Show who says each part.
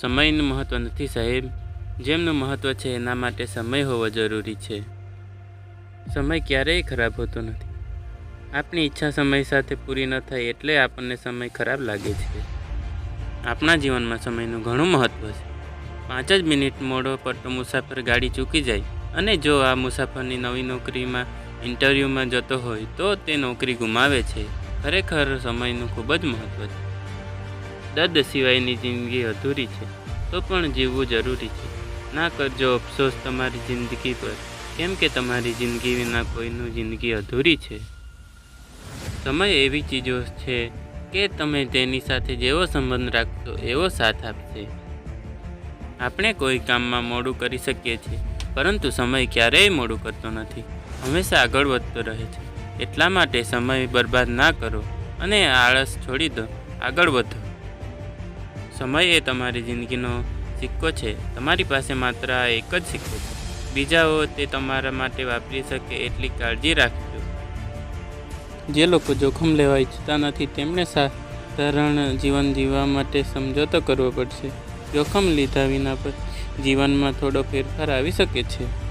Speaker 1: સમયનું મહત્ત્વ નથી સાહેબ. જેમનું મહત્ત્વ છે એના માટે સમય હોવો જરૂરી છે. સમય ક્યારેય ખરાબ હોતો નથી. આપણી ઈચ્છા સમય સાથે પૂરી ન થાય એટલે આપણને સમય ખરાબ લાગે છે. આપણા જીવનમાં સમયનું ઘણું મહત્ત્વ છે. પાંચ જ મિનિટ મોડો પડતો મુસાફર ગાડી ચૂકી જાય અને જો આ મુસાફરની નવી નોકરીમાં ઇન્ટરવ્યૂમાં જતો હોય તો તે નોકરી ગુમાવે છે. ખરેખર સમયનું ખૂબ જ મહત્ત્વ છે. દર્દ સિવાયની જિંદગી અધૂરી છે, તો પણ જીવવું જરૂરી છે. ના કરજો અફસોસ તમારી જિંદગી પર. કેમ કે તમારી જિંદગી વિના કોઈનું જિંદગી અધૂરી છે? સમય એવી ચીજો છે કે તમે તેની સાથે જેવો સંબંધ રાખશો, એવો સાથ આપશે. આપણે કોઈ કામમાં મોડું કરી શકીએ છીએ, પરંતુ સમય ક્યારેય મોડું કરતો નથી. હંમેશા આગળ વધતો રહે છે. એટલા માટે સમય બરબાદ ના કરો અને આળસ છોડી દો. આગળ વધો. સમય એ તમારી જિંદગીનો સિક્કો છે. તમારી પાસે માત્ર આ એક જ સિક્કો છે. બીજાઓ તે તમારા માટે વાપરી શકે એટલી કાળજી રાખજો. જે લોકો જોખમ લેવા ઈચ્છતા નથી તેમણે સાધારણ જીવન જીવવા માટે સમજોતો કરવો પડશે. જોખમ લીધા વિના પર જીવનમાં થોડો ફેરફાર આવી શકે છે.